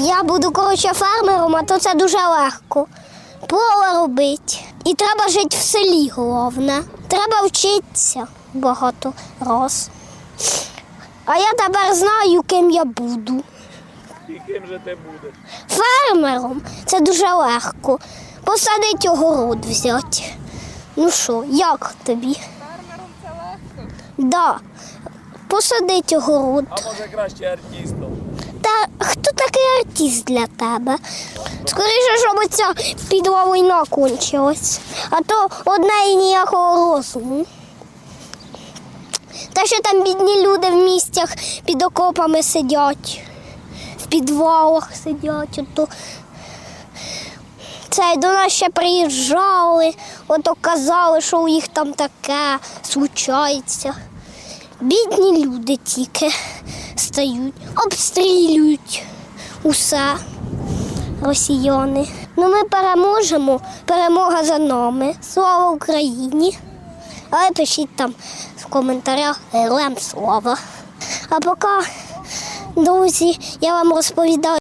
Я буду коротше фермером, а то це дуже легко. Поле робити. І треба жити в селі, головне. Треба вчитися багато раз. А я тепер знаю, ким я буду. І ким же ти будеш? Фермером це дуже легко. Посадить огород взяти. Ну що, як тобі? Фермером це легко. Да. Посадить огород. А може краще артистом? Та хто такий артист для тебе? Скоріше, щоб оця підла війна кончилась. А то одне і ніякого розуму. Та що там бідні люди в містях під окопами сидять, в підвалах сидять. Ото. Це до нас ще приїжджали, ото казали, що у їх там таке случається. Бідні люди тільки стають, обстрілюють усе росіяни. Ну ми переможемо, перемога за нами. Слава Україні! Але пишіть там в коментарях героям слава. А поки, друзі, я вам розповідаю.